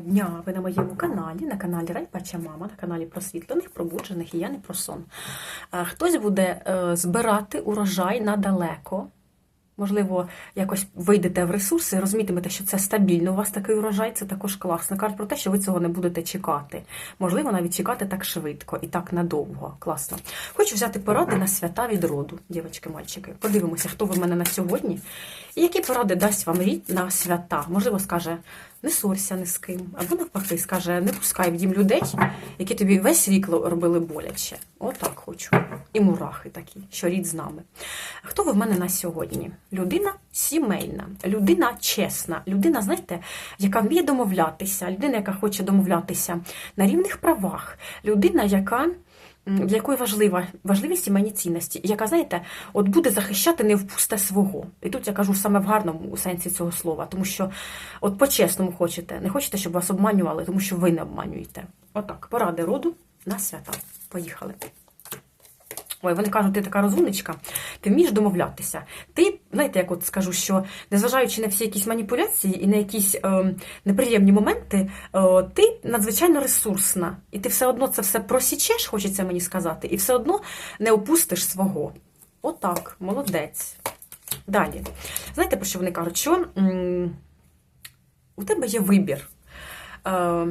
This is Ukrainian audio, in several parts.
Дня ви на моєму каналі, на каналі Райпача Мама, на каналі просвітлених, пробуджених і я не про сон. Е, Хтось буде е, збирати урожай надалеко. Можливо, якось вийдете в ресурси, розумітимете, що це стабільно. У вас такий урожай, це також класно. Кажуть про те, що ви цього не будете чекати. Можливо, навіть чекати так швидко і так надовго. Класно. Хочу взяти поради на свята від роду, дівчатки, мальчики. Подивимося, хто ви в мене на сьогодні, і які поради дасть вам рід на свята. Можливо, скаже, не ссорся ні з ким, або навпаки, скаже, не пускай в дім людей, які тобі весь рік робили боляче. Отак хочу. І мурахи такі, що рід з нами. Хто ви в мене на сьогодні? Людина сімейна, людина чесна, людина, знаєте, яка вміє домовлятися, людина, яка хоче домовлятися на рівних правах, людина, яка. Для якої важлива важливі сімейні цінності, яка, знаєте, от буде захищати не впусте свого. І тут я кажу саме в гарному сенсі цього слова, тому що от по-чесному хочете, не хочете, щоб вас обманювали, тому що ви не обманюєте. Отак, поради роду на свята. Поїхали. Ой, вони кажуть, ти така розумничка, ти вмієш домовлятися. Ти, знаєте, як от скажу, що незважаючи на всі якісь маніпуляції і на якісь е, неприємні моменти, е, ти надзвичайно ресурсна. І ти все одно це все просічеш, хочеться мені сказати, і все одно не опустиш свого. Отак, молодець. Далі. Знаєте, про що вони кажуть? Що м, у тебе є вибір. Е,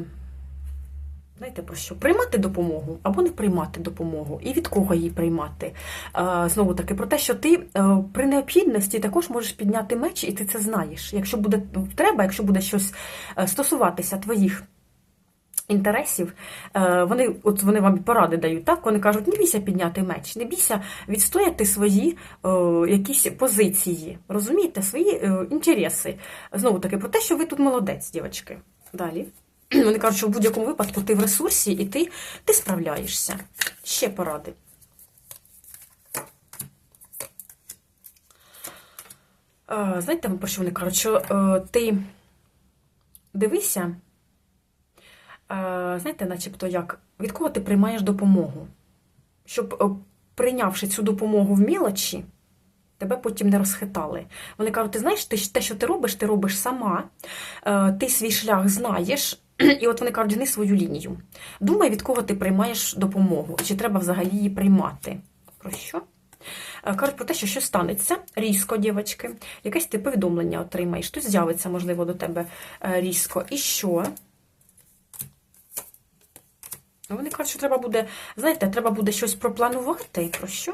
Знаєте про що? Приймати допомогу або не приймати допомогу, і від кого її приймати. Е, Знову таки, про те, що ти е, при необхідності також можеш підняти меч, і ти це знаєш. Якщо буде треба, якщо буде щось е, стосуватися твоїх інтересів, вони от вони вам поради дають. Так вони кажуть, не бійся підняти меч, не бійся відстояти свої е, якісь позиції, розумієте, свої е, інтереси. Знову таки, про те, що ви тут молодець, дівчатки. Далі. Вони кажуть, що в будь-якому випадку ти в ресурсі і ти, ти справляєшся. Ще поради. Е, Знаєте, про що вони кажуть? Що е, ти дивися, е, знаєте, начебто як, від кого ти приймаєш допомогу? Щоб, прийнявши цю допомогу в мілочі, тебе потім не розхитали. Вони кажуть, ти знаєш, ти, те, що ти робиш, ти робиш сама, ти свій шлях знаєш. І от вони кажуть, гни свою лінію. Думай, від кого ти приймаєш допомогу, чи треба взагалі її приймати. Про що? Е, Кажуть про те, що щось станеться різко, дівчатки, якесь ти повідомлення отримаєш, хтось з'явиться, можливо, до тебе е, різко. І що? Вони кажуть, що треба буде, знаєте, треба буде щось пропланувати. Про що?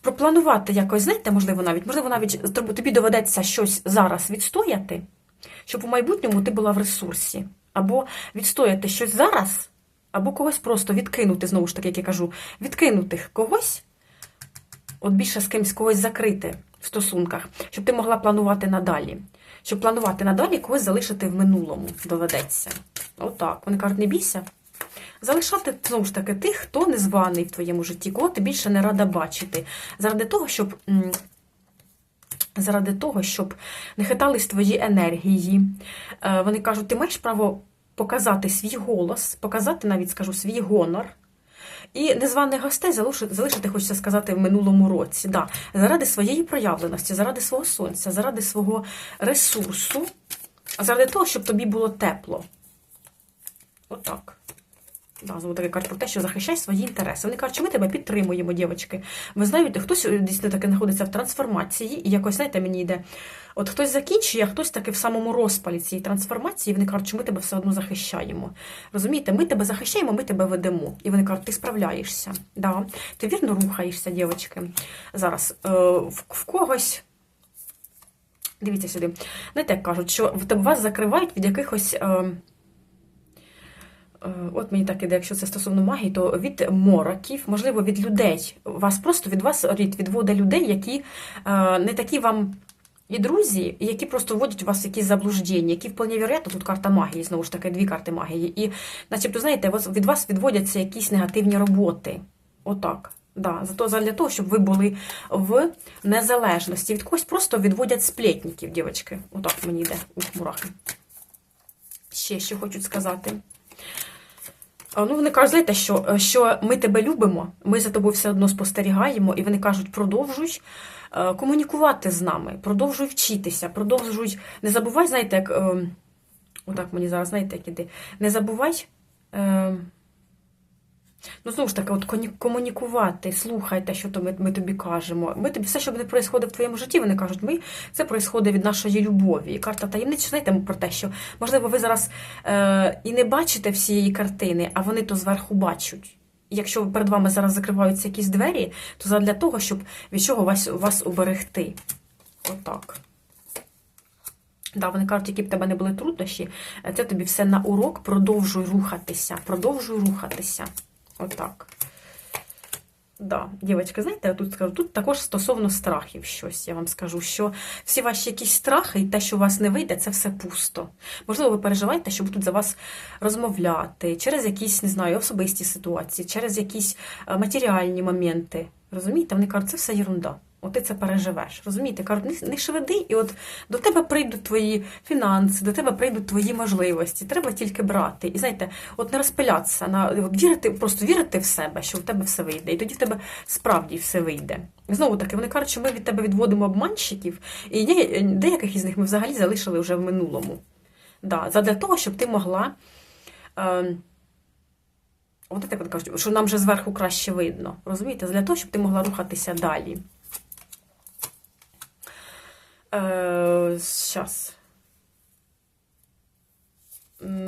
Пропланувати якось, знаєте, можливо, навіть, можливо, навіть тобі доведеться щось зараз відстояти, щоб у майбутньому ти була в ресурсі. Або відстояти щось зараз, або когось просто відкинути, знову ж таки, як я кажу, відкинути когось, от більше з кимось когось закрити в стосунках, щоб ти могла планувати надалі. Щоб планувати надалі, когось залишити в минулому доведеться. Отак. Вони кажуть, не бійся. Залишати, знову ж таки, тих, хто не званий в твоєму житті, кого ти більше не рада бачити. Заради того, щоб. Заради того, щоб не хитались твої енергії. Е, Вони кажуть, ти маєш право показати свій голос, показати навіть, скажу, свій гонор. І незваних гостей залишити, хочеться сказати, в минулому році. Да. Заради своєї проявленості, заради свого сонця, заради свого ресурсу, заради того, щоб тобі було тепло. Отак. Да, знову таки кажуть про те, що захищай свої інтереси. Вони кажуть, що ми тебе підтримуємо, дівчатки. Ви знаєте, хтось дійсно таки знаходиться в трансформації, і якось, знаєте, мені йде. От хтось закінчує, а хтось таки в самому розпалі цієї трансформації, вони кажуть, що ми тебе все одно захищаємо. Розумієте, ми тебе захищаємо, ми тебе ведемо. І вони кажуть, ти справляєшся. Да. Ти вірно рухаєшся, дівчатки. Зараз е, в, когось. Дивіться сюди. Знаєте, як кажуть, що вас закривають від якихось. Е, От мені так іде, якщо це стосовно магії, то від мороків, можливо, від людей. Вас просто від вас відводить людей, які не такі вам і друзі, які просто вводять у вас якісь заблуждення, які вполне вероятно, тут карта магії, знову ж таки, дві карти магії. І, начебто, знаєте, від вас відводяться якісь негативні роботи. Отак. Да, зато для того, щоб ви були в незалежності. Від когось просто відводять сплетників, дівчатки. Отак мені йде у мурахи. Ще що хочуть сказати. Ну, вони кажуть, знаєте, що що ми тебе любимо, ми за тобою все одно спостерігаємо, і вони кажуть, продовжуй комунікувати з нами, продовжуй вчитися, продовжуй. Не забувай, знаєте, як Отак мені зараз, знаєте, як іде. Не забувай. Е, Ну, знову ж таки, от комунікувати, слухай те, що ми, ми тобі кажемо. Ми тобі все, що буде происходить в твоєму житті, вони кажуть, ми це происходить від нашої любові. І карта таємниць, знаєте, про те, що можливо, ви зараз е, і не бачите всієї картини, а вони то зверху бачать. І якщо перед вами зараз закриваються якісь двері, то задля того, щоб від чого вас, вас уберегти. Отак. Да, вони кажуть, які б тебе не були труднощі, е, це тобі все на урок, продовжуй рухатися, продовжуй рухатися. Отак. Да, дівчатки, знаєте, я тут скажу, тут також стосовно страхів щось, я вам скажу, що всі ваші якісь страхи і те, що у вас не вийде, це все пусто. Можливо, ви переживаєте, що будуть за вас розмовляти через якісь, не знаю, особисті ситуації, через якісь е, матеріальні моменти. Розумієте? Вони кажуть, це все ерунда. От ти це переживеш. Розумієте? Кажуть, не, шведи, і от до тебе прийдуть твої фінанси, до тебе прийдуть твої можливості. Треба тільки брати. І знаєте, от не розпилятися, на от вірити, просто вірити в себе, що в тебе все вийде. І тоді в тебе справді все вийде. І знову таки, вони кажуть, що ми від тебе відводимо обманщиків, і деяких із них ми взагалі залишили вже в минулому. Да, задля того, щоб ти могла. Е, От так кажуть, що нам вже зверху краще видно. Розумієте? Для того, щоб ти могла рухатися далі. Е, Щас.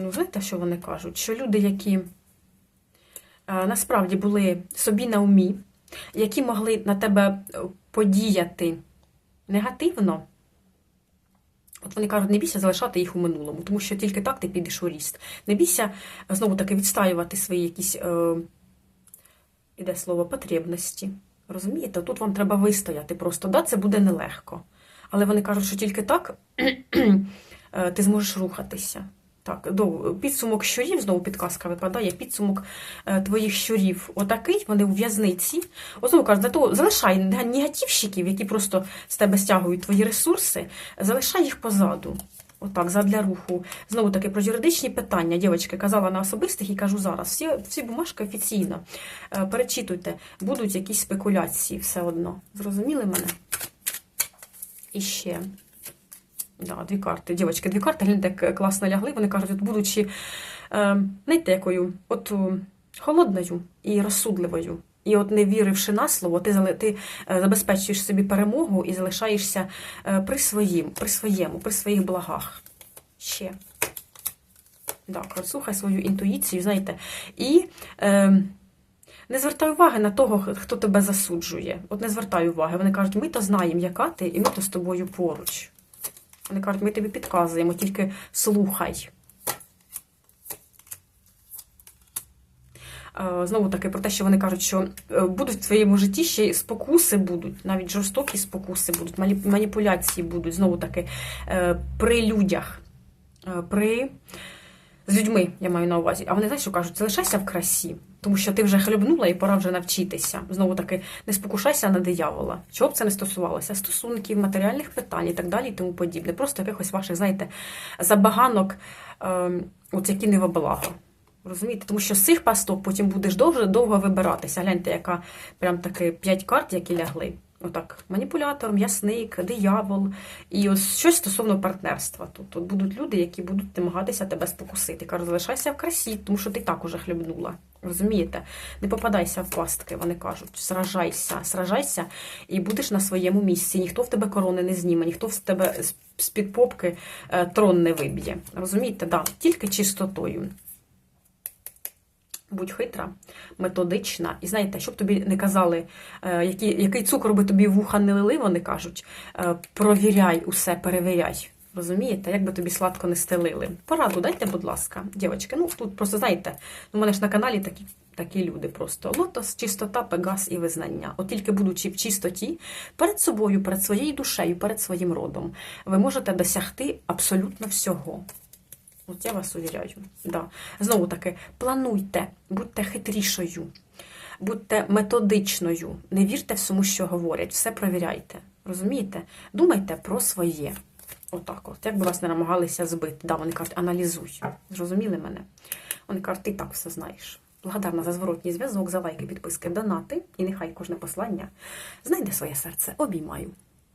Знаєте, що вони кажуть? Що люди, які е, насправді були собі на умі, які могли на тебе е, подіяти негативно, от вони кажуть, не бійся залишати їх у минулому, тому що тільки так ти підеш у ріст. Не бійся знову таки відстаювати свої якісь, е, іде слово, потребності. Розумієте? Тут вам треба вистояти просто. Да, це буде нелегко. Але вони кажуть, що тільки так е, ти зможеш рухатися. Так, до, підсумок щурів, знову підказка випадає, підсумок е, твоїх щурів отакий, вони у в'язниці. Знову кажуть, зато залишай негативщиків, які просто з тебе стягують твої ресурси, залишай їх позаду. Отак, задля руху. Знову таки про юридичні питання. Дівчатки казала на особистих і кажу зараз. Всі, всі бумажки офіційно. Е, Перечитуйте, будуть якісь спекуляції все одно. Зрозуміли мене? І ще. Да, дві карти. Дівчатки, дві карти, гляньте, як класно лягли. Вони кажуть, от будучи, е, знаєте, от холодною і розсудливою. І от не віривши на слово, ти, ти е, забезпечуєш собі перемогу і залишаєшся е, при, своїм, при своєму, при своїх благах. Ще. Так, слухай свою інтуїцію, знаєте. І е, не звертай уваги на того, хто тебе засуджує. От не звертай уваги. Вони кажуть, ми то знаємо, яка ти, і ми то з тобою поруч. Вони кажуть, ми тобі підказуємо, тільки слухай. Е, Знову таки про те, що вони кажуть, що е, будуть в твоєму житті ще й спокуси будуть, навіть жорстокі спокуси будуть, маніпуляції будуть, знову таки, е, при людях, при з людьми, я маю на увазі. А вони знаєш, що кажуть, залишайся в красі, тому що ти вже хлебнула і пора вже навчитися. Знову таки, не спокушайся на диявола. Чого б це не стосувалося? Стосунків, матеріальних питань і так далі, і тому подібне. Просто якихось ваших, знаєте, забаганок, е, от які не во благо. Розумієте? Тому що з цих пасток потім будеш довго, довго вибиратися. Гляньте, яка прям таки п'ять карт, які лягли. Отак, маніпулятор, м'ясник, диявол. І ось щось стосовно партнерства. Тут, тут будуть люди, які будуть намагатися тебе спокусити. Кажуть, залишайся в красі, тому що ти так уже хлібнула. Розумієте? Не попадайся в пастки, вони кажуть. Сражайся, сражайся і будеш на своєму місці. Ніхто в тебе корони не зніме, ніхто в тебе з-під попки е, трон не виб'є. Розумієте? Да, тільки чистотою. Будь хитра, методична. І знаєте, щоб тобі не казали, е, який, який цукор би тобі вуха не лили, вони кажуть, е, провіряй усе, перевіряй. Розумієте, як би тобі сладко не стелили. Пораду дайте, будь ласка, дівчатки. Ну, тут просто знаєте, ну, у мене ж на каналі такі, такі люди просто. Лотос, чистота, пегас і визнання. От тільки будучи в чистоті, перед собою, перед своєю душею, перед своїм родом, ви можете досягти абсолютно всього. От я вас увіряю. Да. Знову таки, плануйте, будьте хитрішою, будьте методичною, не вірте всьому, що говорять, все провіряйте. Розумієте? Думайте про своє. Отак от. Як би вас не намагалися збити. Да, вони кажуть, аналізуй. Зрозуміли мене? Вони кажуть, ти так все знаєш. Благодарна за зворотній зв'язок, за лайки, підписки, донати. І нехай кожне послання знайде своє серце. Обіймаю.